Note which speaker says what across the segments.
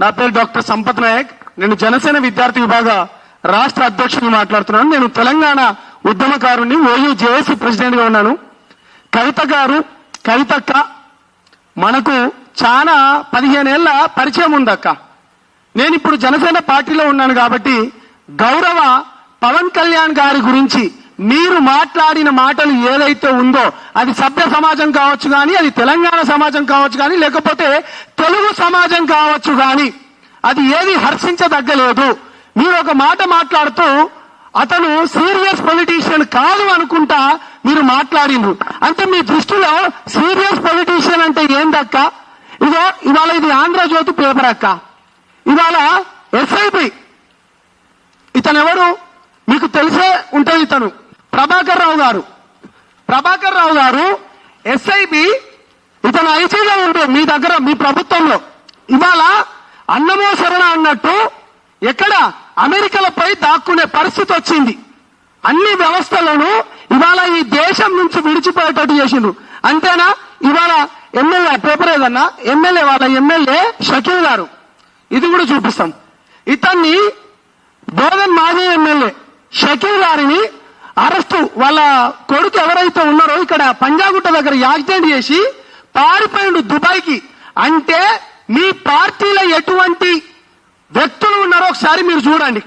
Speaker 1: నా పేరు డాక్టర్ సంపత్ నాయక్. నేను జనసేన విద్యార్థి విభాగ రాష్ట్ర అధ్యక్షుడు మాట్లాడుతున్నాను. నేను తెలంగాణ ఉద్యమకారుని ఓయూ జేఏసీ ప్రెసిడెంట్గా ఉన్నాను. కవిత గారు కవితక్క మనకు చాలా పదిహేనేళ్ళ పరిచయం ఉందక్క. నేను ఇప్పుడు జనసేన పార్టీలో ఉన్నాను కాబట్టి గౌరవ పవన్ కళ్యాణ్ గారి గురించి మీరు మాట్లాడిన మాటలు ఏదైతే ఉందో అది సభ్య సమాజం కావచ్చు కానీ అది తెలంగాణ సమాజం కావచ్చు కానీ లేకపోతే తెలుగు సమాజం కావచ్చు కానీ అది ఏది హర్షించదగ్గలేదు. మీరు ఒక మాట మాట్లాడుతూ అతను సీరియస్ పొలిటీషియన్ కాదు అనుకుంటా మీరు మాట్లాడిండ్రు. అంటే మీ దృష్టిలో సీరియస్ పొలిటీషియన్ అంటే ఏందక్క? ఇదో ఇవాళ ఇది ఆంధ్రజ్యోతి పేపర్ అక్క. ఇవాళ ఎస్ఐపి. ఇతను ఎవరు మీకు తెలిసే ఉంటుంది ఇతను. ప్రభాకర్ రావు గారు. ప్రభాకర్ రావు గారు ఎస్ఐబి ఇతను ఐసీలో ఉండు మీ దగ్గర మీ ప్రభుత్వంలో. ఇవాళ అన్నమో శరణ అన్నట్టు ఎక్కడ అమెరికాలపై దాక్కునే పరిస్థితి వచ్చింది. అన్ని వ్యవస్థలను ఇవాళ ఈ దేశం నుంచి విడిచిపోయేటట్టు చేసిండ్రు. అంతేనా? ఇవాళ ఎమ్మెల్యే పేపర్ ఏదన్నా? ఎమ్మెల్యే వాళ్ళ ఎమ్మెల్యే షకీల్ గారు. ఇది కూడా చూపిస్తాం. ఇతన్ని బోధన్ మాజీ ఎమ్మెల్యే షకీల్ గారిని అరెస్టు వాళ్ళ కొడుకు ఎవరైతే ఉన్నారో ఇక్కడ పంజాగుట్ట దగ్గర యాక్సిడెంట్ చేసి పారిపోయిండు దుబాయ్కి. అంటే మీ పార్టీలో ఎటువంటి వ్యక్తులు ఉన్నారో ఒకసారి మీరు చూడండి.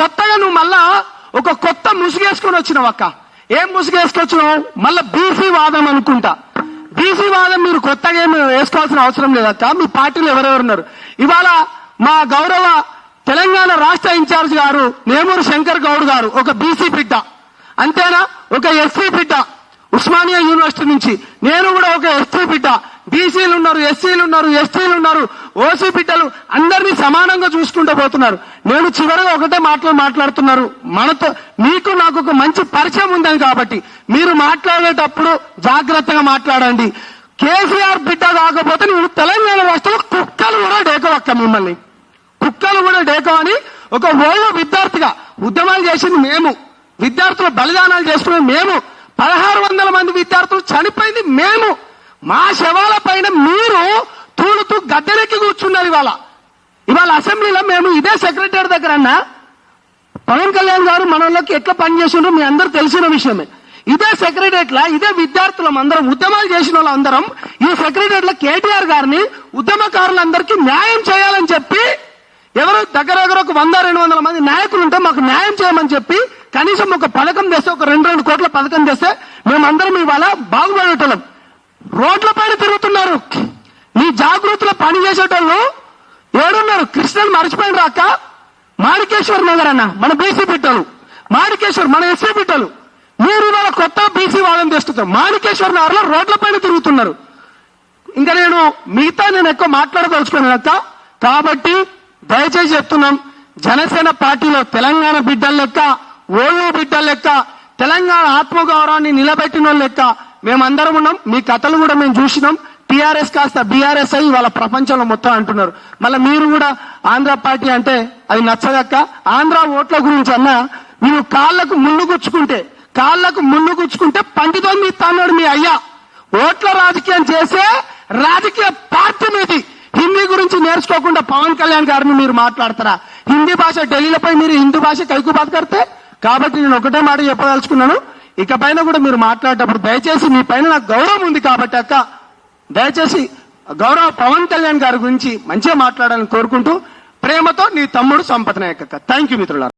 Speaker 1: కొత్తగా నువ్వు మళ్ళా ఒక కొత్త ముసుగేసుకొని వచ్చినావు అక్క. ఏం ముసుగేసుకొచ్చినావు? మళ్ళా బీసీ వాదం అనుకుంటా. బీసీ వాదం మీరు కొత్తగా ఏమి వేసుకోవాల్సిన అవసరం లేదక్క మీ పార్టీలో ఎవరెవరు ఉన్నారు? ఇవాళ మా గౌరవ తెలంగాణ రాష్ట్ర ఇన్ఛార్జ్ గారు నేమూరు శంకర్ గౌడ్ గారు ఒక బీసీ బిడ్డ అంతేనా? ఒక ఎస్సీ బిడ్డ ఉస్మానియా యూనివర్సిటీ నుంచి. నేను కూడా ఒక ఎస్సీ బిడ్డ. బీసీలు ఉన్నారు ఎస్సీలు ఉన్నారు ఎస్టీలు ఉన్నారు ఓసీ బిడ్డలు అందరినీ సమానంగా చూసుకుంటూ పోతున్నారు. నేను చివరిగా ఒకటే మాటలు మాట్లాడుతున్నారు. మనతో మీకు నాకు ఒక మంచి పరిచయం ఉందని కాబట్టి మీరు మాట్లాడేటప్పుడు జాగ్రత్తగా మాట్లాడండి. కేసీఆర్ బిడ్డ కాకపోతే నేను తెలంగాణ రాష్ట్రంలో కుక్కలు కూడా డేకవక్క మిమ్మల్ని. కుక్కలు కూడా డేకమని ఒక ఓయో విద్యార్థిగా ఉద్యమాలు చేసింది మేము. విద్యార్థులు బలిదానాలు చేసుకునే మేము. పదహారు వందల మంది విద్యార్థులు చనిపోయింది మేము. మా శవాల పైన మీరు తూలుతూ గద్దెలెక్కి కూర్చున్నారు ఇవాళ. ఇవాళ అసెంబ్లీలో మేము ఇదే సెక్రటరీ దగ్గర అన్నా. పవన్ కళ్యాణ్ గారు మనలోకి ఎట్లా పనిచేసిండ్రో మీ అందరూ తెలిసిన విషయమే. ఇదే సెక్రటరియట్ లా ఇదే విద్యార్థులం అందరం ఉద్యమాలు చేసిన వాళ్ళందరం ఈ సెక్రటరియట్లో కేటీఆర్ గారిని ఉద్యమకారులందరికీ న్యాయం చేయాలని చెప్పి ఎవరో దగ్గర దగ్గర ఒక వంద రెండు వందల మంది నాయకులు ఉంటే మాకు న్యాయం చేయమని చెప్పి కనీసం ఒక పథకం తెస్తే ఒక రెండు రెండు కోట్ల పథకం తెస్తే మేమందరం ఇవాళ బాగుపడేటోళ్ళం రోడ్ల పైన తిరుగుతున్నారు. నీ జాగృతిలో పని చేసేటోళ్ళు ఏడున్నారు. కృష్ణన్ మర్చిపోయిన రాక మాడికేశ్వర్ నగర్ అన్న మన బీసీ బిడ్డలు. మాడికేశ్వర్ మన ఎస్సీ బిడ్డలు. మీరు ఇవాళ కొత్త బీసీ వాదం తెస్తున్నారు. మాణికేశ్వర్ నగర్లో రోడ్ల పైన తిరుగుతున్నారు. ఇంకా నేను మిగతా నేను ఎక్కువ మాట్లాడదలుచుకున్నాను అక్క. కాబట్టి దయచేసి చెప్తున్నాం జనసేన పార్టీలో తెలంగాణ బిడ్డల లెక్క ఓళ్ళు బిడ్డల లెక్క తెలంగాణ ఆత్మగౌరవాన్ని నిలబెట్టిన లెక్క మేమందరం ఉన్నాం. మీ కథలు కూడా మేము చూసినాం. టిఆర్ఎస్ కాస్త బీఆర్ఎస్ అయ్యి వాళ్ళ ప్రపంచంలో మొత్తం అంటున్నారు. మళ్ళీ మీరు కూడా ఆంధ్ర పార్టీ అంటే అది నచ్చదక్క. ఆంధ్ర ఓట్ల గురించి అన్న మీరు కాళ్ళకు ముళ్ళు గుచ్చుకుంటే కాళ్ళకు ముళ్ళు గుచ్చుకుంటే పండితో మీ తన్నాడు మీ అయ్యా. ఓట్ల రాజకీయం చేసే రాజకీయ పార్టీ మీది. హిందీ గురించి నేర్చుకోకుండా పవన్ కళ్యాణ్ గారిని మీరు మాట్లాడతారా? హిందీ భాష ఢిల్లీలపై మీరు హిందీ భాష కైకు కడితే? కాబట్టి నేను ఒకటే మాట చెప్పదలుచుకున్నాను. ఇక పైన కూడా మీరు మాట్లాడేటప్పుడు దయచేసి మీ పైన నాకు గౌరవం ఉంది కాబట్టి అక్క దయచేసి గౌరవ పవన్ కళ్యాణ్ గారి గురించి మంచిగా మాట్లాడాలని కోరుకుంటూ ప్రేమతో నీ తమ్ముడు సంపద నాయక్ అక్క. థ్యాంక్ యూ మిత్రులారా.